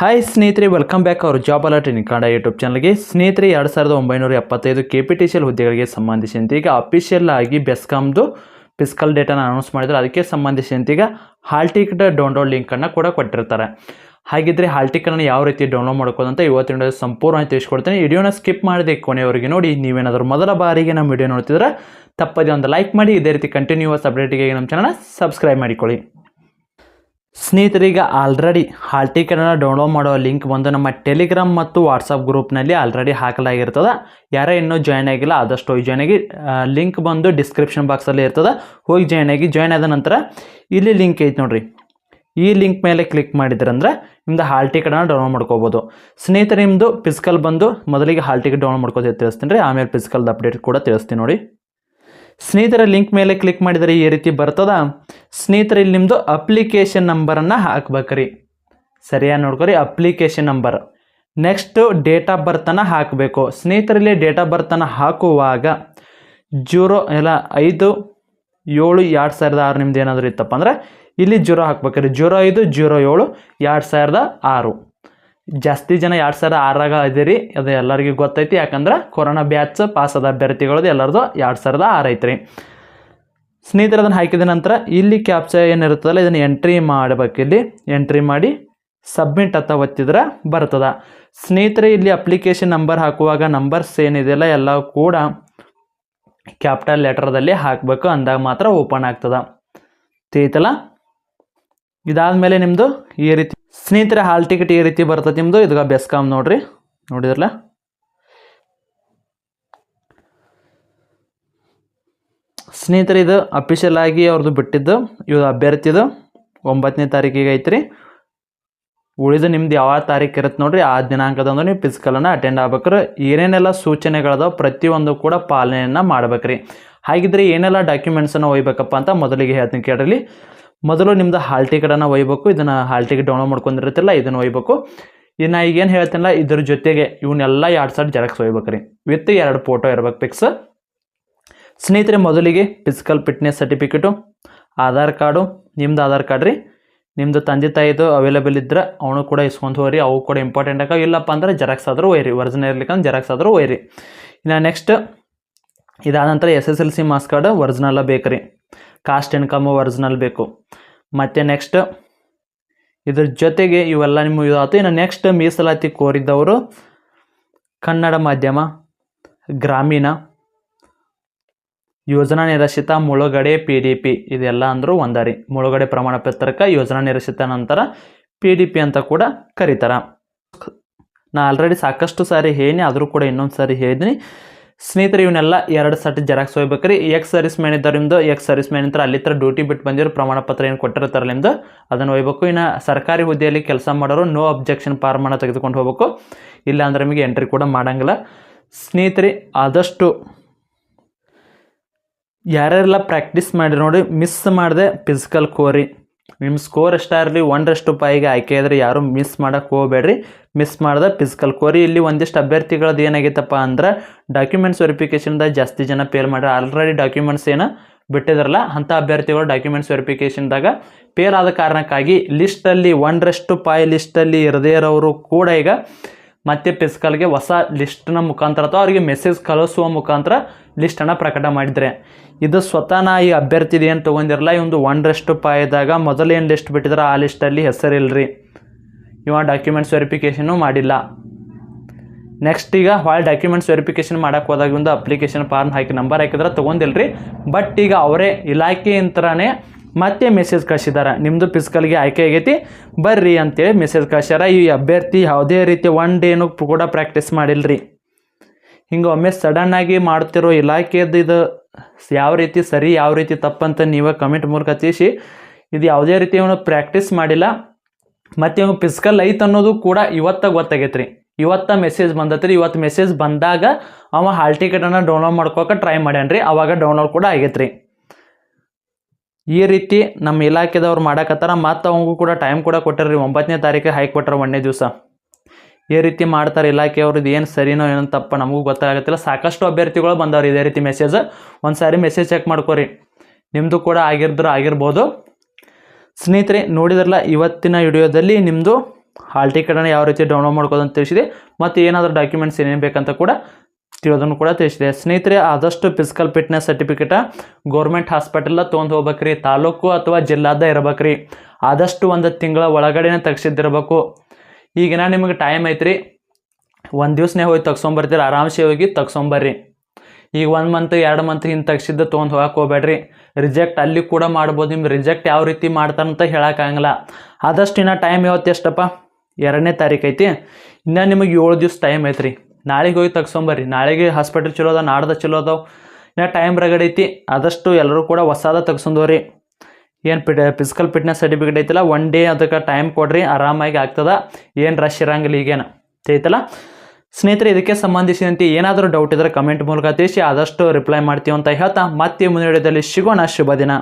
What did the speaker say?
Hi ಸ್ನೇಹಿತರೆ welcome back ಅವರು job alert in Kannada YouTube ಚಾನಲ್ಗೆ ಸ್ನೇಹಿತರೆ, ಎರಡು ಸಾವಿರದ ಒಂಬೈನೂರ ಎಪ್ಪತ್ತೈದು K P T C L ಹುದ್ದೆಗಳಿಗೆ ಸಂಬಂಧಿಸಿದಂತೆ ಈಗ ಅಫಿಷಿಯಲ್ ಆಗಿ ಬೆಸ್ಕಾಮ್ದು ಫಿಸಿಕಲ್ ಡೇಟಾನ ಅನೌನ್ಸ್ ಮಾಡಿದ್ರು. ಅದಕ್ಕೆ ಸಂಬಂಧಿಸಿದಂತೆ ಈಗ ಹಾಲ್ ಟಿಕೆಟ್ ಡೌನ್ಲೋಡ್ ಲಿಂಕನ್ನು ಕೂಡ ಕೊಟ್ಟಿರ್ತಾರೆ. ಹಾಗಿದ್ರೆ ಹಾಲ್ ಟಿಕೆಟನ್ನು ಯಾವ ರೀತಿ ಡೌನ್ಲೋಡ್ ಮಾಡ್ಕೋದಂತ ಇವತ್ತಿನ ಸಂಪೂರ್ಣವಾಗಿ ತಿಳಿಸ್ಕೊಡ್ತೀನಿ. ವಿಡಿಯೋನ ಸ್ಕಿಪ್ ಮಾಡಿದೆ ಕೊನೆಯವರೆಗೆ ನೋಡಿ. ನೀವೇನಾದರೂ ಮೊದಲ ಬಾರಿಗೆ ನಮ್ಮ ವಿಡಿಯೋ ನೋಡ್ತಿದ್ರೆ ತಪ್ಪದೇ ಒಂದು ಲೈಕ್ ಮಾಡಿ. ಇದೇ ರೀತಿ ಕಂಟಿನ್ಯೂಸ್ ಅಪ್ಡೇಟಿಗೆ ನಮ್ಮ ಚಾನಲ್ನ ಸಬ್ಸ್ಕ್ರೈಬ್ ಮಾಡಿಕೊಳ್ಳಿ. ಸ್ನೇಹಿತರೀಗ ಆಲ್ರೆಡಿ ಹಾಲ್ ಟಿಕೆಟನ್ನು ಡೌನ್ಲೋಡ್ ಮಾಡೋ ಲಿಂಕ್ ಬಂದು ನಮ್ಮ ಟೆಲಿಗ್ರಾಮ್ ಮತ್ತು ವಾಟ್ಸಪ್ ಗ್ರೂಪ್ನಲ್ಲಿ ಆಲ್ರೆಡಿ ಹಾಕಲಾಗಿರ್ತದೆ. ಯಾರೇ ಇನ್ನೂ ಜಾಯ್ನ್ ಆಗಿಲ್ಲ, ಆದಷ್ಟು ಹೋಗಿ ಜಾಯ್ನ್ ಆಗಿ ಲಿಂಕ್ ಬಂದು ಡಿಸ್ಕ್ರಿಪ್ಷನ್ ಬಾಕ್ಸಲ್ಲಿ ಇರ್ತದೆ. ಹೋಗಿ ಜಾಯ್ನ್ ಆಗಿ ಜಾಯ್ನ್ ಆದ ನಂತರ ಇಲ್ಲಿ ಲಿಂಕ್ ಐತೆ ನೋಡಿರಿ. ಈ ಲಿಂಕ್ ಮೇಲೆ ಕ್ಲಿಕ್ ಮಾಡಿದ್ರಂದ್ರೆ ನಿಮ್ದು ಹಾಲ್ ಟಿಕೆಟನ್ನು ಡೌನ್ಲೋಡ್ ಮಾಡ್ಕೋಬೋದು. ಸ್ನೇಹಿತರೆ ನಿಮ್ಮದು ಫಿಸಿಕಲ್ ಬಂದು ಮೊದಲಿಗೆ ಹಾಲ್ ಟಿಕೆಟ್ ಡೌನ್ಲೋಡ್ ಮಾಡ್ಕೋದು ತಿಳಿಸ್ತೀನಿ ರೀ, ಆಮೇಲೆ ಫಿಸಿಕಲ್ದು ಅಪ್ಡೇಟ್ ಕೂಡ ತಿಳಿಸ್ತೀನಿ ನೋಡಿ. ಸ್ನೇಹಿತರ ಲಿಂಕ್ ಮೇಲೆ ಕ್ಲಿಕ್ ಮಾಡಿದರೆ ಈ ರೀತಿ ಬರ್ತದ. ಸ್ನೇಹಿತರೆ, ಇಲ್ಲಿ ನಿಮ್ಮದು ಅಪ್ಲಿಕೇಶನ್ ನಂಬರನ್ನು ಹಾಕ್ಬೇಕ್ರಿ. ಸರಿಯಾಗಿ ನೋಡ್ಕೊರಿ application number next date of ಬರ್ತನ್ನು ಹಾಕಬೇಕು. ಸ್ನೇಹಿತರಲ್ಲಿ ಡೇಟ್ ಆಫ್ ಬರ್ತನ್ನು ಹಾಕುವಾಗ ಜೀರೋ ಎಲ್ಲ ಐದು, ಏಳು, ಎರಡು ಸಾವಿರದ ಆರು ನಿಮ್ದು ಏನಾದರೂ ಇತ್ತಪ್ಪ ಅಂದ್ರೆ ಇಲ್ಲಿ ಜೀರೋ ಹಾಕ್ಬೇಕ್ರಿ. ಜೀರೋ, ಐದು, ಜೀರೋ, ಏಳು, ಎರಡು ಸಾವಿರದ ಆರು. ಜಾಸ್ತಿ ಜನ ಎರಡು ಸಾವಿರದ ಆರಾಗ ಇದೀರಿ. ಅದು ಎಲ್ಲರಿಗೂ ಗೊತ್ತೈತಿ. ಯಾಕಂದ್ರೆ ಕೊರೋನಾ ಬ್ಯಾಚ್ ಪಾಸ್ ಆದ ಅಭ್ಯರ್ಥಿಗಳದ್ದು ಎಲ್ಲರದು ಎರಡು ಸಾವಿರದ ಆರು ಐತ್ರಿ. ಸ್ನೇಹಿತರು, ಅದನ್ನು ಹಾಕಿದ ನಂತರ ಇಲ್ಲಿ ಕ್ಯಾಪ್ಚ ಏನಿರುತ್ತಲ್ಲ ಇದನ್ನು ಎಂಟ್ರಿ ಮಾಡಬೇಕು. ಇಲ್ಲಿ ಎಂಟ್ರಿ ಮಾಡಿ ಸಬ್ಮಿಟ್ ಅಂತ ಒತ್ತಿದ್ರೆ ಬರ್ತದ. ಸ್ನೇಹಿತರೆ, ಇಲ್ಲಿ ಅಪ್ಲಿಕೇಶನ್ ನಂಬರ್ ಹಾಕುವಾಗ ನಂಬರ್ಸ್ ಏನಿದೆಯಲ್ಲ ಎಲ್ಲ ಕೂಡ ಕ್ಯಾಪಿಟಲ್ ಲೆಟರ್ದಲ್ಲಿ ಹಾಕಬೇಕು. ಅಂದಾಗ ಮಾತ್ರ ಓಪನ್ ಆಗ್ತದ. ತಿಳಿತಲ್ಲ? ಇದಾದಮೇಲೆ ನಿಮ್ಮದು ಈ ರೀತಿ, ಸ್ನೇಹಿತರೆ ಹಾಲ್ ಟಿಕೆಟ್ ಈ ರೀತಿ ಬರ್ತದೆ ನಿಮ್ಮದು ಇದಾಗ ಬೆಸ್ಕಾಮ್ ನೋಡ್ರಿ. ನೋಡಿದ್ರಲ್ಲ? ಸ್ನೇಹಿತರೆ, ಇದು ಅಫಿಷಿಯಲ್ ಆಗಿ ಅವ್ರದ್ದು ಬಿಟ್ಟಿದ್ದು ಇದು ಅಭ್ಯರ್ಥಿದು ಒಂಬತ್ತನೇ ತಾರೀಕಿಗೆ ಐತ್ರಿ. ಉಳಿದು ನಿಮ್ದು ಯಾವ ತಾರೀಕು ಇರುತ್ತೆ ನೋಡ್ರಿ, ಆ ದಿನಾಂಕದಂದು ನೀವು ಫಿಸಿಕಲನ್ನು ಅಟೆಂಡ್ ಆಗ್ಬೇಕ್ರಿ. ಏನೇನೆಲ್ಲ ಸೂಚನೆಗಳದಾವ ಪ್ರತಿಯೊಂದು ಕೂಡ ಪಾಲನೆಯನ್ನು ಮಾಡ್ಬೇಕ್ರಿ. ಹಾಗಿದ್ರೆ ಏನೆಲ್ಲ ಡಾಕ್ಯುಮೆಂಟ್ಸನ್ನು ಒಯ್ಬೇಕಪ್ಪ ಅಂತ ಮೊದಲಿಗೆ ಹೇಳ್ತೀನಿ ಕೇಳ್ರಿ. ಮೊದಲು ನಿಮ್ದು ಹಾಲ್ ಟಿಕೆಟನ್ನು ಒಯ್ಬೇಕು, ಇದನ್ನು ಹಾಲ್ ಟಿಕೆಟ್ ಡೌನ್ಲೋಡ್ ಮಾಡ್ಕೊಂಡಿರುತ್ತಲ್ಲ, ಇದನ್ನು ಒಯ್ಬೇಕು. ಇನ್ನು ಈಗೇನು ಹೇಳ್ತೀನಲ್ಲ, ಇದ್ರ ಜೊತೆಗೆ ಇವನ್ನೆಲ್ಲ ಎರಡು ಸಾವಿರ ಜೆರಾಕ್ಸ್ ಒಯ್ಬೇಕ್ರಿ. ವಿತ್ ಎರಡು ಫೋಟೋ ಇರ್ಬೇಕು ಪಿಕ್ಸ್ ಸ್ನೇಹಿತರೆ, ಮೊದಲಿಗೆ physical fitness certificate Aadhaar card, ನಿಮ್ದು ಆಧಾರ್ ಕಾರ್ಡ್ ರೀ. ನಿಮ್ಮದು ತಂದೆ ತಾಯಿದು ಅವೈಲೇಬಲ್ ಇದ್ದರೆ ಅವನು ಕೂಡ ಇಸ್ಕೊಂಡು ಹೋಗ್ರಿ, ಅವು ಕೂಡ ಇಂಪಾರ್ಟೆಂಟ್ ಆಗ ಇಲ್ಲಪ್ಪ ಅಂದ್ರೆ ಜೆರಾಕ್ಸ್ ಆದರೂ ಒಯ್ರಿ ಒರಿಜಿನಲ್ ಇರ್ಲಿಕ್ಕಂದ್ರೆ ಜೆರಾಕ್ಸ್ ಆದರೂ ಒಯ್ರಿ ಇನ್ನು ನೆಕ್ಸ್ಟ್ ಇದಾದ ನಂತರ S S L C marks card ಒರಿಜಿನಲ್ಲ ಬೇಕು ರೀ. ಕಾಸ್ಟ್ ಇನ್ಕಮು ಒರಿಜಿನಲ್ ಬೇಕು. ಮತ್ತು ನೆಕ್ಸ್ಟ್ ಇದ್ರ ಜೊತೆಗೆ ಇವೆಲ್ಲ ನಿಮ್ಮ ಇದಾಯ್ತು ಇನ್ನು ನೆಕ್ಸ್ಟ್ ಮೀಸಲಾತಿ ಕೋರಿದ್ದವರು ಕನ್ನಡ ಮಾಧ್ಯಮ, ಗ್ರಾಮೀಣ. ಯೋಜನಾ ನಿರಶಿತ, ಮುಳುಗಡೆ ಪಿ ಡಿ ಪಿ ಇದೆಲ್ಲ ಅಂದರೂ ಒಂದರಿ ಮುಳುಗಡೆ ಪ್ರಮಾಣ ಪತ್ರಕ್ಕೆ ಯೋಜನಾ ನಿರಶಿತ ನಂತರ ಪಿ ಡಿ ಪಿ ಅಂತ ಕೂಡ ಕರೀತಾರ. ನಾ ಆಲ್ರೆಡಿ ಸಾಕಷ್ಟು ಸಾರಿ ಹೇಳಿ ಆದರೂ ಕೂಡ ಇನ್ನೊಂದು ಸಾರಿ ಹೇಳಿದ್ನಿ. ಸ್ನೇಹಿತರು ಇವನ್ನೆಲ್ಲ ಎರಡು ಸಟ್ ಜೆರಾಕ್ಸ್ ಹೋಗ್ಬೇಕ್ರಿ ಎಕ್ಸ್ ಸರ್ವಿಸ್ ಮ್ಯಾನ್ ಇದ್ದಾರೆ ನಿಮ್ದು ಎಕ್ಸ್ ಸರ್ವಿಸ್ ಮ್ಯಾನ್ ಇದ್ರೆ ಅಲ್ಲಿ ಥರ ಡ್ಯೂಟಿ ಬಿಟ್ಟು ಬಂದಿರೋ ಪ್ರಮಾಣ ಪತ್ರ ಏನು ಕೊಟ್ಟಿರ್ತಾರಲ್ಲಿಂದ ಅದನ್ನು ಒಯ್ಬೇಕು. ಇನ್ನು ಸರ್ಕಾರಿ ಹುದ್ದೆಯಲ್ಲಿ ಕೆಲಸ ಮಾಡೋರು ನೋ ಅಬ್ಜೆಕ್ಷನ್ ಫಾರ್ಮನ್ನು ತೆಗೆದುಕೊಂಡು ಹೋಗ್ಬೇಕು. ಇಲ್ಲ ಅಂದ್ರೆ ನಿಮಗೆ ಎಂಟ್ರಿ ಕೂಡ ಮಾಡೋಂಗಿಲ್ಲ. ಸ್ನೇಹಿತರೆ, ಆದಷ್ಟು ಯಾರ್ಯಾರೆಲ್ಲ ಪ್ರಾಕ್ಟೀಸ್ ಮಾಡಿ ನೋಡಿ ಮಿಸ್ ಮಾಡಿದೆ ಫಿಸಿಕಲ್ ಕೋರಿ ನಿಮ್ಮ ಸ್ಕೋರ್ ಎಷ್ಟೇ ಇರಲಿ ಒಂದರಷ್ಟು ರೂಪಾಯಿಗೆ ಆಯ್ಕೆ ಇದ್ರೆ ಯಾರು ಮಿಸ್ ಮಾಡೋಕ್ಕೆ ಹೋಗಬೇಡ್ರಿ. ಮಿಸ್ ಮಾಡಿದ ಫಿಸಿಕಲ್ ಕೋರಿ ಇಲ್ಲಿ ಒಂದಿಷ್ಟು ಅಭ್ಯರ್ಥಿಗಳದ್ದು ಏನಾಗೈತಪ್ಪ ಅಂದ್ರೆ ಡಾಕ್ಯುಮೆಂಟ್ಸ್ ವೆರಿಫಿಕೇಷನ್ದಾಗ ಜಾಸ್ತಿ ಜನ ಫೇಲ್ ಮಾಡ್ಯಾರ ಆಲ್ರೆಡಿ ಡಾಕ್ಯುಮೆಂಟ್ಸ್ ಏನು ಬಿಟ್ಟಿದಾರಲ್ಲ, ಅಂಥ ಅಭ್ಯರ್ಥಿಗಳು ಡಾಕ್ಯುಮೆಂಟ್ಸ್ ವೆರಿಫಿಕೇಷನ್ದಾಗ ಫೇಲ್ ಆದ ಕಾರಣಕ್ಕಾಗಿ ಲಿಸ್ಟಲ್ಲಿ ಒಂದರಷ್ಟು ಪಾಯಿ ಲಿಸ್ಟಲ್ಲಿ ಇರದೇ ಇರೋರು ಕೂಡ ಈಗ ಮತ್ತೆ ಪೆಸ್ಕಲ್ಗೆ ಹೊಸ ಲಿಸ್ಟ್ನ ಮುಖಾಂತರ ಅಥವಾ ಅವರಿಗೆ ಮೆಸೇಜ್ ಕಳಿಸುವ ಮುಖಾಂತರ ಲಿಸ್ಟನ್ನು ಪ್ರಕಟ ಮಾಡಿದರೆ. ಇದು ಸ್ವತಃ ನಾ ಈ ಅಭ್ಯರ್ಥಿದು ಏನು ತೊಗೊಂಡಿರಲ್ಲ ಇವೊಂದು ರೆಸ್ಟ್ ಪಾಯದಾಗ ಮೊದಲೇನು ಲಿಸ್ಟ್ ಬಿಟ್ಟಿದ್ರೆ ಆ ಲಿಸ್ಟಲ್ಲಿ ಹೆಸರಿಲ್ಲರಿ ಇವ ಡಾಕ್ಯುಮೆಂಟ್ಸ್ ವೆರಿಫಿಕೇಷನು ಮಾಡಿಲ್ಲ. ನೆಕ್ಸ್ಟ್ ಈಗ ಹಾಳ ಡಾಕ್ಯುಮೆಂಟ್ಸ್ ವೆರಿಫಿಕೇಷನ್ ಮಾಡೋಕೆ ಹೋದಾಗ ಒಂದು ಅಪ್ಲಿಕೇಶನ್ ಫಾರ್ಮ್ ಹಾಕಿ ನಂಬರ್ ಹಾಕಿದ್ರೆ ತೊಗೊಂಡಿಲ್ರಿ. ಬಟ್ ಈಗ ಅವರೇ ಇಲಾಖೆಯಿಂದನೇ ಮತ್ತೆ ಮೆಸೇಜ್ ಕಳಿಸಿದಾರೆ. ನಿಮ್ಮದು ಫಿಸಿಕಲ್ಗೆ ಆಯ್ಕೆ ಆಗೈತಿ. ಬರ್ರಿ ಅಂತೇಳಿ ಮೆಸೇಜ್ ಕಳಿಸ್ಯಾರ. ಈ ಅಭ್ಯರ್ಥಿ ಯಾವುದೇ ರೀತಿ ಒನ್ ಡೇನು ಕೂಡ ಪ್ರಾಕ್ಟೀಸ್ ಮಾಡಿಲ್ಲರಿ ಹಿಂಗೆ ಒಮ್ಮೆ ಸಡನ್ನಾಗಿ ಮಾಡ್ತಿರೋ ಇಲಾಖೆದು ಇದು ಯಾವ ರೀತಿ ಸರಿ, ಯಾವ ರೀತಿ ತಪ್ಪಂತ ನೀವೇ ಕಮೆಂಟ್ ಮೂಲಕ ತಿಳಿಸಿ. ಇದು ಯಾವುದೇ ರೀತಿ ಇವನು ಪ್ರಾಕ್ಟೀಸ್ ಮಾಡಿಲ್ಲ. ಮತ್ತು ಇವ್ನು ಫಿಸಿಕಲ್ ಐತ್ ಅನ್ನೋದು ಕೂಡ ಇವತ್ತ ಗೊತ್ತಾಗೈತೆ ರೀ ಇವತ್ತ ಮೆಸೇಜ್ ಬಂದತ್ರಿ. ಇವತ್ತು ಮೆಸೇಜ್ ಬಂದಾಗ ಅವ ಹಾಲ್ ಟಿಕೆಟನ್ನು ಡೌನ್ಲೋಡ್ ಮಾಡ್ಕೋಕೆ ಟ್ರೈ ಮಾಡ್ಯಾನ್ರಿ. ಅವಾಗ ಡೌನ್ಲೋಡ್ ಕೂಡ ಆಗೈತೆ ರೀ ಈ ರೀತಿ ನಮ್ಮ ಇಲಾಖೆದವ್ರು ಮಾಡಕತ್ತಾರ ಮತ್ತು ಅವಂಗೂ ಕೂಡ ಟೈಮ್ ಕೂಡ ಕೊಟ್ಟಾರ್ರಿ. ಒಂಬತ್ತನೇ ತಾರೀಕು ಹಾಕಿ ಕೊಟ್ಟರೆ ಒಂದನೇ ದಿವಸ. ಈ ರೀತಿ ಮಾಡ್ತಾರೆ ಇಲಾಖೆಯವ್ರದ್ದು ಏನು ಸರಿನೋ ಏನೋ ತಪ್ಪ ನಮಗೂ ಗೊತ್ತಾಗತ್ತಿಲ್ಲ. ಸಾಕಷ್ಟು ಅಭ್ಯರ್ಥಿಗಳು ಬಂದವ್ರು ಇದೇ ರೀತಿ ಮೆಸೇಜ್ ಒಂದು ಸಾರಿ ಮೆಸೇಜ್ ಚೆಕ್ ಮಾಡ್ಕೊರಿ. ನಿಮ್ಮದು ಕೂಡ ಆಗಿರ್ದ್ರು ಆಗಿರ್ಬೋದು. ಸ್ನೇಹಿತರೆ, ನೋಡಿದ್ರಲ್ಲ ಇವತ್ತಿನ ವಿಡಿಯೋದಲ್ಲಿ ನಿಮ್ಮದು ಹಾಲ್ ಟಿಕೆಟನ್ನು ಯಾವ ರೀತಿ ಡೌನ್ಲೋಡ್ ಮಾಡ್ಕೋದು ತಿಳಿಸಿದೆ. ಮತ್ತು ಏನಾದರೂ ಡಾಕ್ಯುಮೆಂಟ್ಸ್ ಏನೇನು ಬೇಕಂತ ಕೂಡ ತಿಳಿಯೋದನ್ನು ಕೂಡ ತಿಳಿಸಿದೆ. ಸ್ನೇಹಿತರೆ, ಆದಷ್ಟು ಫಿಸಿಕಲ್ ಫಿಟ್ನೆಸ್ ಸರ್ಟಿಫಿಕೇಟ ಗೌರ್ಮೆಂಟ್ ಹಾಸ್ಪಿಟಲ್ ತೊಗೊಂಡು ಹೋಗ್ಬೇಕ್ರಿ. ತಾಲೂಕು ಅಥವಾ ಜಿಲ್ಲಾದ ಇರ್ಬೇಕ್ರಿ. ಆದಷ್ಟು ಒಂದು ತಿಂಗಳ ಒಳಗಡೆನೆ ತೆಗ್ಸಿದ್ದಿರ್ಬೇಕು. ಈಗಿನ ನಿಮಗೆ ಟೈಮ್ ಐತ್ರಿ. ಒಂದು ದಿವ್ಸನೇ ಹೋಗಿ ತಗ್ಸೊಂಬರ್ತೀರಿ ಆರಾಮ್ಸೆ ಹೋಗಿ ತಗ್ಸೊಂಬರ್ರಿ ಈಗ ಒಂದು ಮಂತ್ ಎರಡು ಮಂತ್ ಹಿಂದೆ ತಗ್ಸಿದ್ದು ತೊಗೊಂಡು ಹೋಗಕ್ಕೆ ಹೋಗ್ಬೇಡ್ರಿ. ರಿಜೆಕ್ಟ್ ಅಲ್ಲಿ ಕೂಡ ಮಾಡ್ಬೋದು. ನಿಮ್ಗೆ ರಿಜೆಕ್ಟ್ ಯಾವ ರೀತಿ ಮಾಡ್ತಾರಂತ ಹೇಳೋಕ್ಕಾಗಲ್ಲ ಆದಷ್ಟು ಇನ್ನು ಟೈಮ್ ಯಾವತ್ತು ಎಷ್ಟಪ್ಪ? ಎರಡನೇ ತಾರೀಕು ಐತಿ. ಇನ್ನು ನಿಮಗೆ ಏಳು ದಿವ್ಸ ಟೈಮ್ ಐತ್ರಿ. ನಾಳೆಗೆ ಹೋಗಿ ತಗ್ಸೊಂಬರ್ರಿ ನಾಳೆಗೆ ಹಾಸ್ಪಿಟಲ್ ಚಲೋ ಅದಾವ, ನಾಡ್ದ ಚಲೋ ಅದಾವ. ಇನ್ನು ಟೈಮ್ ರಗಡೈತಿ ಆದಷ್ಟು ಎಲ್ಲರೂ ಕೂಡ ಹೊಸಾದ ತಗ್ಸೊಂದವ್ರಿ ಏನು ಪಿಟ್ ಫಿಸಿಕಲ್ ಫಿಟ್ನೆಸ್ ಸರ್ಟಿಫಿಕೇಟ್ ಐತಲ್ಲ ಒನ್ ಡೇ ಅದಕ್ಕೆ ಟೈಮ್ ಕೊಡ್ರಿ, ಆರಾಮಾಗಿ ಆಗ್ತದ. ಏನು ರಶ್ ಇರಂಗಿಲ್ಲ ಈಗೇನು. ಐತಲ್ಲ ಸ್ನೇಹಿತರೆ, ಇದಕ್ಕೆ ಸಂಬಂಧಿಸಿದಂತೆ ಏನಾದರೂ ಡೌಟ್ ಇದ್ದರೆ ಕಮೆಂಟ್ ಮೂಲಕ ತಿಳಿಸಿ, ಆದಷ್ಟು ರಿಪ್ಲೈ ಮಾಡ್ತೀವಿ ಅಂತ ಹೇಳ್ತಾ, ಮತ್ತೆ ಮುಂದಿನ ವಿಡಿಯೋದಲ್ಲಿ ಸಿಗೋಣ. ಶುಭ ದಿನ.